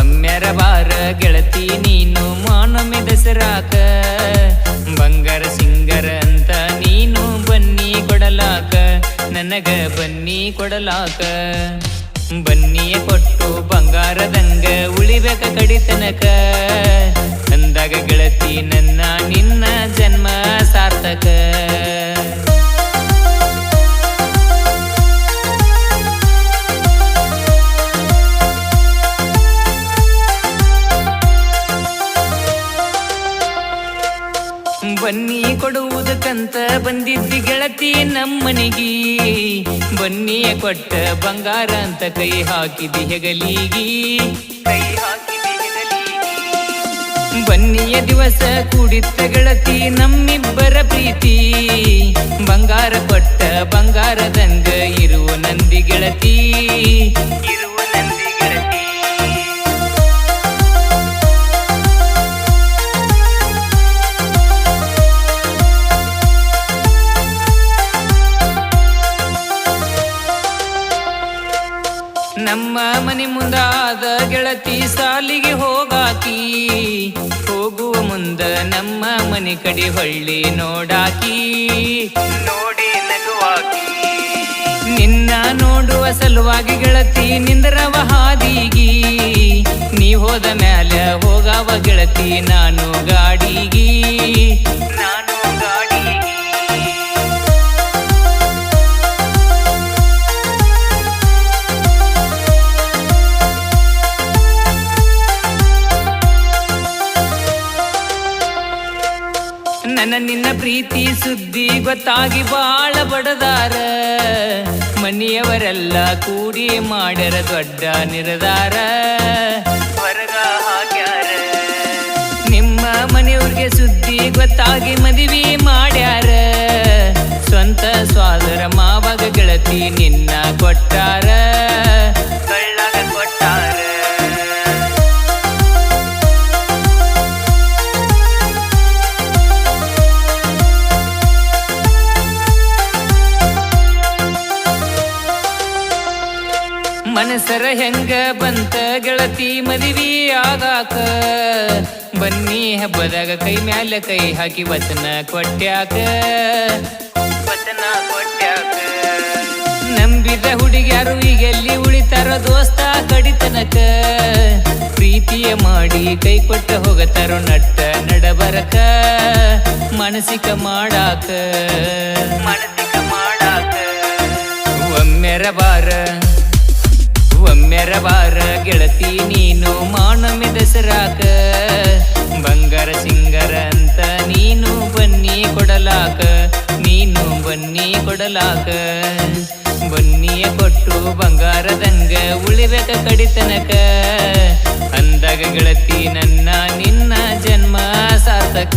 ಒಮ್ಮೆರ ಬಾರ ಗೆಳತಿ ನೀನು ಮಾನೊಮ್ಮೆ ದಸರಾಕ ಬಂಗಾರ ಸಿಂಗರ ಅಂತ ನೀನು ಬನ್ನಿ ಕೊಡಲಾಕ. ನನಗ ಬನ್ನಿ ಕೊಡಲಾಕ. ಬನ್ನಿಯ ಕೊಟ್ಟು ಬಂಗಾರದಂಗ ಉಳಿಬೇಕ ಕಡಿತನಕ. ಅಂದಾಗ ಗೆಳತಿ ನನ್ನ ಬನ್ನಿ ಕೊಡುವುದಕ್ಕಂತ ಬಂದಿದ್ದಿ ಗೆಳತಿ ನಮ್ಮನಿಗಿ. ಬನ್ನಿಯ ಕೊಟ್ಟ ಬಂಗಾರ ಅಂತ ಕೈ ಹಾಕಿದಿ ಹೆಗಲಿಗಿ. ಕೈ ಹಾಕಿದಿ ಹೆಗಲಿಗಿ ಬನ್ನಿಯ ದಿವಸ ಕೂಡಿತ್ತ ಗೆಳತಿ ನಮ್ಮಿಬ್ಬರ ಪ್ರೀತಿ. ಬಂಗಾರ ಕೊಟ್ಟ ಬಂಗಾರದಂಗ ಇರುವ ನಮ್ಮ ಮನೆ ಮುಂದಾದ ಗೆಳತಿ ಸಾಲಿಗೆ ಹೋಗಾಕಿ ಹೋಗುವ ಮುಂದ ನಮ್ಮ ಮನೆ ಕಡೆ ಹೊಳ್ಳಿ ನೋಡಾಕಿ. ನೋಡಿ ನಗುವಾಕಿ. ನಿನ್ನ ನೋಡುವ ಸಲುವಾಗಿ ಗೆಳತಿ ನಿಂದ್ರವ ಹಾದಿಗಿ ನೀ ಹೋದ ಮ್ಯಾಲ ಹೋಗವ ಗೆಳತಿ ನಾನು ಗಾಡಿಗಿ. ನಾನು ನನ್ನ ನಿನ್ನ ಪ್ರೀತಿ ಸುದ್ದಿ ಗೊತ್ತಾಗಿ ಬಾಳ ಬಡದಾರ. ಮನೆಯವರೆಲ್ಲ ಕೂಡಿ ಮಾಡ್ಯಾರ ದೊಡ್ಡ ನಿರ್ಧಾರ. ಹೊರಗ ಹಾಕ್ಯಾರ. ನಿಮ್ಮ ಮನೆಯವ್ರಿಗೆ ಸುದ್ದಿ ಗೊತ್ತಾಗಿ ಮದುವೆ ಮಾಡ್ಯಾರ. ಸ್ವಂತ ಸ್ವಾದರ ಮಾವಾಗ ಗೆಳತಿ ನಿನ್ನ ಕೊಟ್ಟಾರ. ಮನಸರ ಹೆಂಗ ಬಂತ ಗೆಳತಿ ಮದುವೆ ಆಗಾಕ? ಬನ್ನಿ ಹಬ್ಬದಾಗ ಕೈ ಮ್ಯಾಲ ಕೈ ಹಾಕಿ ವಚನ ಕೊಟ್ಟ್ಯಾಕ? ವಚನ ಕೊಟ್ಟ್ಯಾಕ? ನಂಬಿದ ಹುಡುಗ್ಯಾರು ಈಗೆಲ್ಲಿ ಉಳಿತಾರೋ ದೋಸ್ತ ಕಡಿತನಕ? ಪ್ರೀತಿಯ ಮಾಡಿ ಕೈ ಕೊಟ್ಟ ಹೋಗತಾರೋ ನಟ್ಟ ನಡಬರಕ? ಮಾನಸಿಕ ಮಾಡಾಕ? ಗೆಳತಿ ನೀನು ಮಾನಮೆ ದಸರಾಕ. ಬಂಗಾರ ಸಿಂಗರ ಅಂತ ನೀನು ಬನ್ನಿ ಕೊಡಲಾಕ. ನೀನು ಬನ್ನಿ ಕೊಡಲಾಕ. ಬನ್ನಿಯ ಕೊಟ್ಟು ಬಂಗಾರದಂಗ ಉಳಿಬೇಕ ಕಡಿತನಕ. ಅಂದಾಗ ಗೆಳತಿ ನನ್ನ ನಿನ್ನ ಜನ್ಮ ಸಾರ್ಥಕ.